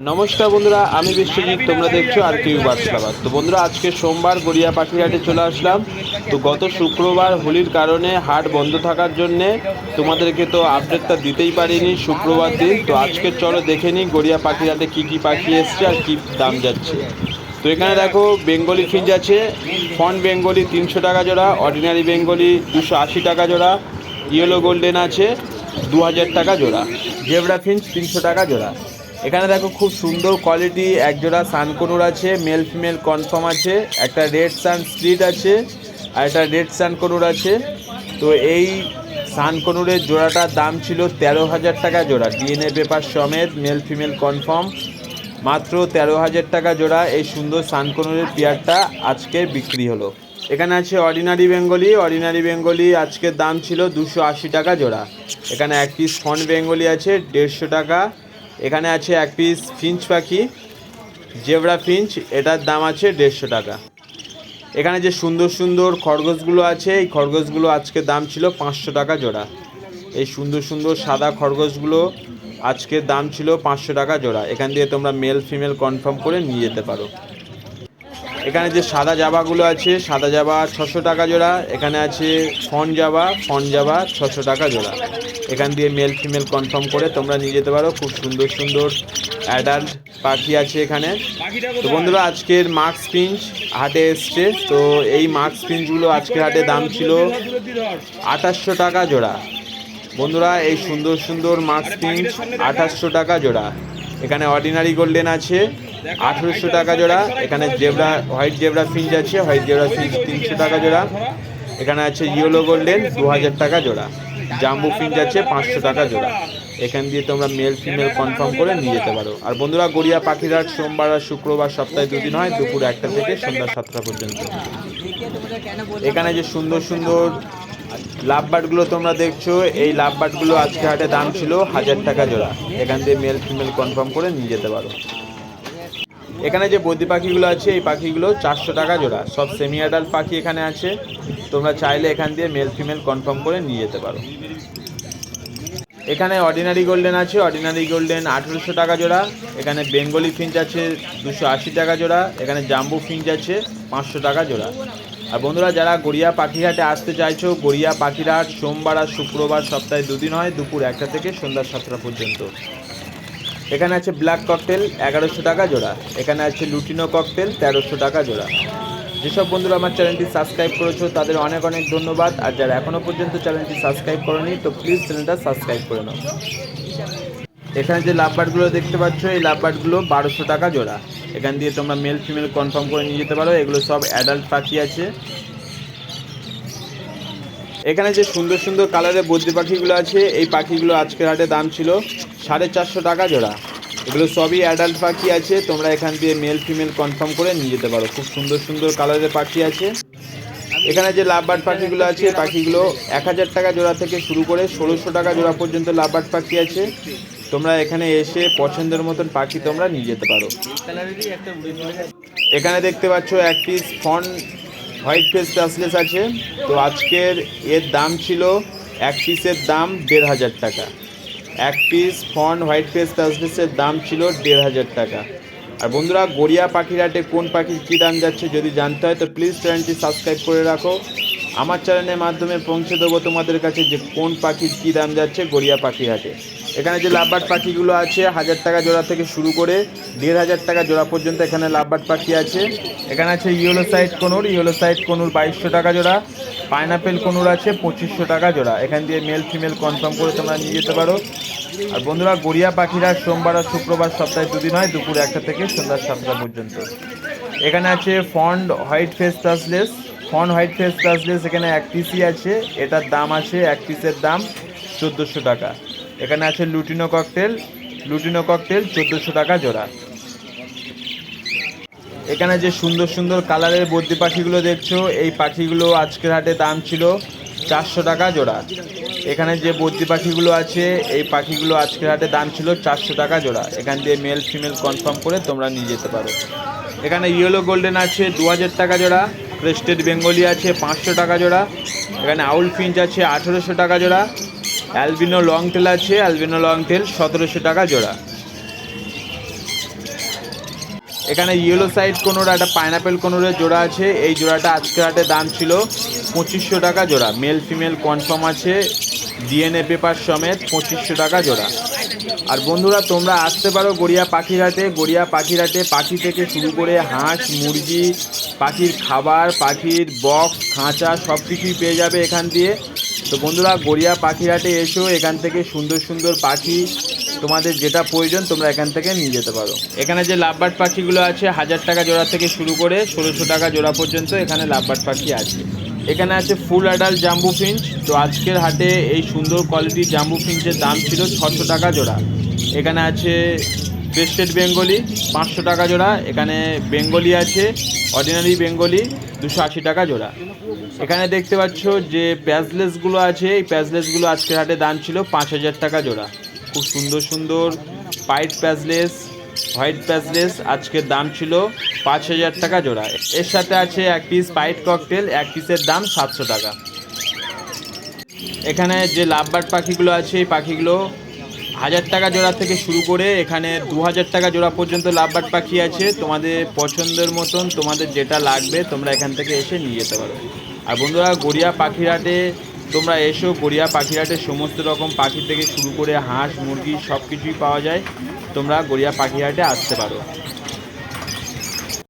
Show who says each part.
Speaker 1: নমস্কার বন্ধুরা, আমি বিশ্বজিৎ, তোমরা দেখছ আর কিউ বার্সলাবাদ তো বন্ধুরা, আজকে সোমবার গড়িয়া পাখিরহাটে চলে আসলাম। তো গত শুক্রবার হোলির কারণে হাট বন্ধ থাকার জন্যে তোমাদেরকে তো আপডেটটা দিতেই পারিনি শুক্রবার দিন। তো আজকে চলো দেখে নিই গড়িয়া পাখিরহাটে কী কী পাখি এসছে আর কী দাম যাচ্ছে। তো এখানে দেখো, বেঙ্গলি ফিঞ্চ আছে, ফন বেঙ্গলি তিনশো টাকা জোড়া অর্ডিনারি বেঙ্গলি দুশো আশি টাকা জোড়া ইয়েলো গোল্ডেন আছে দু হাজার টাকা জোড়া জেবরা ফিঞ্চ তিনশো টাকা জোড়া। এখানে দেখো খুব সুন্দর কোয়ালিটি একজোড়া সানকনুর আছে মেল ফিমেল কনফার্ম আছে, একটা রেড সান স্প্লিট আছে, আর একটা রেড সানকনুর আছে। তো এই সানকনুরের জোড়াটার দাম ছিল তেরো হাজার টাকা জোড়া ডিএনএ পেপার সমেত মেল ফিমেল কনফার্ম মাত্র তেরো হাজার টাকা জোড়া এই সুন্দর সানকনুরের পেয়ারটা আজকে বিক্রি হলো। এখানে আছে অর্ডিনারি বেঙ্গলি অর্ডিনারি বেঙ্গলি আজকের দাম ছিল দুশো আশি টাকা জোড়া। এখানে এক পিস ফন বেঙ্গলি আছে, দেড়শো টাকা। এখানে আছে এক পিস ফিঞ্চ পাখি জেবরা ফিঞ্চ এটার দাম আছে দেড়শো টাকা। এখানে যে সুন্দর সুন্দর খরগোশগুলো আছে, এই খরগোশগুলো আজকে দাম ছিল পাঁচশো টাকা জোড়া। এই সুন্দর সুন্দর সাদা খরগোশগুলো আজকে দাম ছিল পাঁচশো টাকা জোড়া। এখান দিয়ে তোমরা মেল ফিমেল কনফার্ম করে নিয়ে যেতে পারো। এখানে যে সাদা জাবাগুলো আছে, সাদা জাবা ছশো টাকা জোড়া, এখানে আছে ফন জাবা ফন জাবা ছশো টাকা জোড়া। এখান দিয়ে মেল ফিমেল কনফার্ম করে তোমরা নিয়ে যেতে পারো, খুব সুন্দর সুন্দর অ্যাডাল্ট পাখি আছে এখানে। তো বন্ধুরা, আজকের মার্কস পিঞ্চ হাটে এসছে। তো এই মার্কস পিঞ্চগুলো আজকের হাটে দাম ছিল আঠাশশো টাকা জোড়া। বন্ধুরা, এই সুন্দর সুন্দর মার্কস পিঞ্চ আঠাশশো টাকা জোড়া। এখানে অর্ডিনারি গোল্ডেন আছে। আঠেরোশো টাকা জোড়া এখানে জেবরা হোয়াইট জেবরা ফিঞ্জ আছে হোয়াইট জেবরা ফিঞ্চ তিনশো টাকা জোড়া। এখানে আছে ইয়েলো গোল্ডেন দু হাজার টাকা জোড়া। জাম্বু ফিঞ্চ আছে পাঁচশো টাকা জোড়া। এখান দিয়ে তোমরা মেল ফিমেল কনফার্ম করে নিয়ে যেতে পারো। আর বন্ধুরা গড়িয়া পাখিরহাট সোমবার আর শুক্রবার সপ্তাহে দুদিন হয় দুপুর একটা থেকে সন্ধ্যা সাতটা পর্যন্ত। এখানে যে সুন্দর সুন্দর লাভ বার্ডগুলো তোমরা দেখছ এই লাভ বার্ডগুলো আজকে হাটে দাম ছিল হাজার টাকা জোড়া। এখান দিয়ে মেল ফিমেল কনফার্ম করে নিয়ে যেতে পারো। এখানে যে বদ্রি পাখিগুলো আছে, এই পাখিগুলো চারশো টাকা জোড়া। সব সেমি অ্যাডাল্ট পাখি এখানে আছে। তোমরা চাইলে এখান দিয়ে মেল ফিমেল কনফার্ম করে নিয়ে যেতে পারো। এখানে অর্ডিনারি গোল্ডেন আছে। অর্ডিনারি গোল্ডেন আঠেরোশো টাকা জোড়া। এখানে বেঙ্গলি ফিঞ্চ আছে, দুশো আশি টাকা জোড়া। এখানে জাম্বু ফিঞ্চ আছে, পাঁচশো টাকা জোড়া। আর বন্ধুরা, যারা গড়িয়া পাখিরহাটে আসতে চাইছো, গড়িয়া পাখিরহাট সোমবার আর শুক্রবার সপ্তাহে দুদিন হয়, দুপুর একটা থেকে সন্ধ্যা সাতটা পর্যন্ত। এখানে আছে ব্ল্যাক ককটেল এগারোশো টাকা জোড়া। এখানে আছে লুটিনো ককটেল তেরোশো টাকা জোড়া। যেসব বন্ধুরা আমার চ্যানেলটি সাবস্ক্রাইব করেছ, তাদের অনেক অনেক ধন্যবাদ। আর যারা এখনও পর্যন্ত চ্যানেলটি সাবস্ক্রাইব করেনি, তো প্লিজ চ্যানেলটা সাবস্ক্রাইব করে নাও। এখানে যে লাভবার্ডগুলো দেখতে পাচ্ছ, এই লাভবার্ডগুলো বারোশো টাকা জোড়া। এখান দিয়ে তোমরা মেল ফিমেল কনফার্ম করে নিয়ে যেতে পারো। এগুলো সব অ্যাডাল্ট পাখি আছে। এখানে যে সুন্দর সুন্দর কালারের বদ্রি পাখিগুলো আছে, এই পাখিগুলো আজকের হাটে দাম ছিল সাড়ে চারশো টাকা জোড়া। এগুলো সবই অ্যাডাল্ট পাখি আছে, তোমরা এখান দিয়ে মেল ফিমেল কনফার্ম করে নিয়ে যেতে পারো। খুব সুন্দর সুন্দর কালারের পাখি আছে। এখানে যে লাভবার্ড পাখিগুলো আছে পাখিগুলো এক হাজার টাকা জোড়া থেকে শুরু করে ষোলোশো টাকা জোড়া পর্যন্ত লাভবার্ড পাখি আছে। তোমরা এখানে এসে পছন্দের মতন পাখি তোমরা নিয়ে যেতে পারো। এখানে দেখতে পাচ্ছ এক পিস ফন হোয়াইট ফেস প্যাসলেস আছে। তো আজকের এর দাম ছিল এক পিসের দাম দেড় হাজার টাকা। এক পিস ফন হোয়াইট ফেস প্যাসলেসের দাম ছিল দেড় হাজার টাকা। আর বন্ধুরা, গড়িয়া পাখিরহাটে কোন পাখির কী দাম যাচ্ছে যদি জানতে হয়, তো প্লিজ চ্যানেলটি সাবস্ক্রাইব করে রাখো। আমার চ্যানেলের মাধ্যমে পৌঁছে দেবো তোমাদের কাছে যে কোন পাখির কী দাম যাচ্ছে গড়িয়া পাখিরহাটে এখানে যে লাভবার্ড পাখিগুলো আছে, হাজার টাকা জোড়া থেকে শুরু করে দেড় হাজার টাকা জোড়া পর্যন্ত এখানে লাভবার্ড পাখি আছে। এখানে আছে yellow side conure yellow side conure বাইশশো টাকা জোড়া। পাইনাপেল কোনুর আছে পঁচিশশো টাকা জোড়া। এখান দিয়ে মেল ফিমেল কনফার্ম করে তোমরা নিয়ে যেতে পারো। আর বন্ধুরা, গড়িয়া পাখিরা সোমবার আর শুক্রবার সপ্তাহে দুদিন হয়, দুপুর একটা থেকে সন্ধ্যা সাতটা পর্যন্ত। এখানে আছে ফন্ড হোয়াইট ফেস প্লাসলেস ফন হোয়াইট ফেস প্লাসলেস এখানে এক পিসই আছে। এটার দাম আছে এক পিসের দাম চোদ্দোশো টাকা। এখানে আছে লুটিনো ককটেল লুটিনো ককটেল চোদ্দোশো টাকা জোড়া। এখানে যে সুন্দর সুন্দর কালারের বদ্রি পাখিগুলো দেখছ, এই পাখিগুলো আজকের হাটে দাম ছিল চারশো টাকা জোড়া। এখানে যে বদ্রি পাখিগুলো আছে, এই পাখিগুলো আজকের হাটে দাম ছিল চারশো টাকা জোড়া। এখান দিয়ে মেল ফিমেল কনফার্ম করে তোমরা নিয়ে যেতে পারো। এখানে ইয়েলো গোল্ডেন আছে, দু হাজার টাকা জোড়া। ক্রেস্টেড বেঙ্গলি আছে, পাঁচশো টাকা জোড়া। এখানে আউল ফিঞ্চ আছে, আঠেরোশো টাকা জোড়া। অ্যালবিনো লং টেল আছে অ্যালবিনো লং টেল সতেরোশো টাকা জোড়া।
Speaker 2: এখানে ইয়েলো সাইড কোনোর, একটা পাইনাপেল কোনোরের জোড়া আছে। এই জোড়াটা আজকের হাটে দাম ছিল পঁচিশশো টাকা জোড়া। মেল ফিমেল কনফার্ম আছে ডিএনএ পেপার সমেত পঁচিশশো টাকা জোড়া। আর বন্ধুরা, তোমরা আসতে পারো গড়িয়া পাখিরহাটে। গড়িয়া পাখিরহাটে পাখি থেকে শুরু করে হাঁস, মুরগি, পাখির খাবার, পাখির বক্স খাঁচা সব কিছুই পেয়ে যাবে এখান দিয়ে। তো বন্ধুরা, গড়িয়া পাখিরহাটে এসো, এখান থেকে সুন্দর সুন্দর পাখি তোমাদের যেটা প্রয়োজন, তোমরা এখান থেকে নিয়ে যেতে পারো। এখানে যে লাভবার্ড পাখিগুলো আছে, হাজার টাকা জোড়া থেকে শুরু করে ষোলোশো টাকা জোড়া পর্যন্ত এখানে লাভবার্ড পাখি আছে। এখানে আছে ফুল অ্যাডাল জাম্বু ফিঞ্চ। তো আজকের হাটে এই সুন্দর কোয়ালিটির জাম্বু ফিঞ্চের দাম ছিল ছশো টাকা জোড়া। এখানে আছে ক্রেস্টেড বেঙ্গলি পাঁচশো টাকা জোড়া। এখানে বেঙ্গলি আছে, অর্ডিনারি বেঙ্গলি দুশো আশি টাকা জোড়া। এখানে দেখতে পাচ্ছ যে প্যাজলেসগুলো আছে, এই প্যাজলেসগুলো আজকের হাটে দাম ছিল পাঁচ হাজার টাকা জোড়া। খুব সুন্দর সুন্দর পাইট প্যাজলেস হোয়াইট প্যাজলেস আজকের দাম ছিল পাঁচ হাজার টাকা জোড়া। এর সাথে আছে এক পিস পাইট ককটেল এক পিসের দাম সাতশো টাকা। এখানে যে লাভবার্ড পাখিগুলো আছে, এই পাখিগুলো হাজার টাকা জোড়া থেকে শুরু করে এখানে দু হাজার টাকা জোড়া পর্যন্ত লাভবার্ড পাখি আছে। তোমাদের পছন্দের মতন, তোমাদের যেটা লাগবে, তোমরা এখান থেকে এসে নিয়ে যেতে পারো। আর বন্ধুরা, গড়িয়া পাখিরহাটে তোমরা এসো, গড়িয়া পাখিরহাটে সমস্ত রকম পাখি থেকে শুরু করে হাঁস, মুরগি সব কিছুই পাওয়া যায়। তোমরা গড়িয়া পাখিহাটে আসতে পারো।